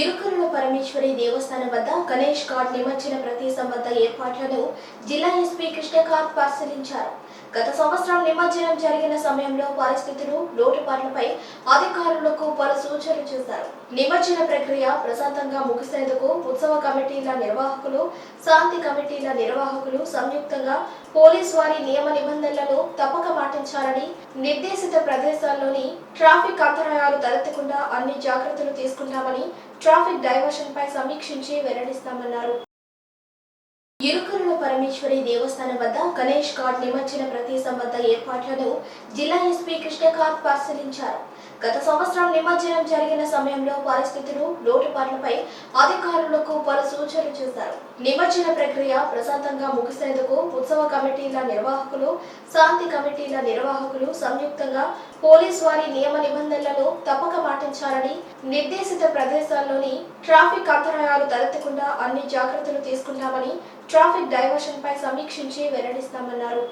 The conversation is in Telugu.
ఇరుకురుల పరమేశ్వరి దేవస్థానం వద్ద గణేష్ ఘాట్ నిమజ్జన ప్రదేశం వద్ద ఏర్పాట్లను జిల్లా ఎస్పీ కృష్ణకాంత్ పరిశీలించారు. గత సంవత్సరం నిమజ్జనం జరిగిన సమయంలో పరిస్థితులు లోటుపాట్లపై అధికారులకు పలు సూచనలు చేశారు. నిమజ్జన ప్రక్రియ ప్రశాంతంగా ముగిసేందుకు ఉత్సవ కమిటీల నిర్వాహకులు శాంతి కమిటీల నిర్వాహకులు సంయుక్తంగా పోలీస్ వారి నియమ నిబంధనలను తప్పక పాటించాలని నిర్దేశిత ప్రదేశాల్లోని ట్రాఫిక్ అంతరాయాలు తలెత్తకుండా అన్ని జాగ్రత్తలు తీసుకుంటామని ట్రాఫిక్ డైవర్షన్ పై సమీక్షించి వెల్లడిస్తామన్నారు. పరమేశ్వరి దేవస్థానం వద్ద గణేష్ ఘాట్ నిమజ్జన ప్రదేశం వద్ద ఏర్పాట్లను జిల్లా ఎస్పీ కృష్ణకాంత్ పరిశీలించారు. గత సంవత్సరం నిమజ్జనం జరిగిన సమయంలో పరిస్థితులు లోటుపాట్లపై అధికారులకు పలు చేశారు. నిమజ్జన ప్రక్రియ ప్రశాంతంగా ముగిసేందుకు ఉత్సవ కమిటీల నిర్వాహకులు శాంతి కమిటీల నిర్వాహకులు సంయుక్తంగా పోలీస్ వారి నియమ నిబంధనలను తప్పక పాటించాలని నిర్దేశిత ప్రదేశాల్లోని ట్రాఫిక్ అంతరాయాలు తలెత్తకుండా అన్ని జాగ్రత్తలు తీసుకుంటామని ట్రాఫిక్ డైవర్షన్ పై సమీక్షించి వెల్లడిస్తామన్నారు.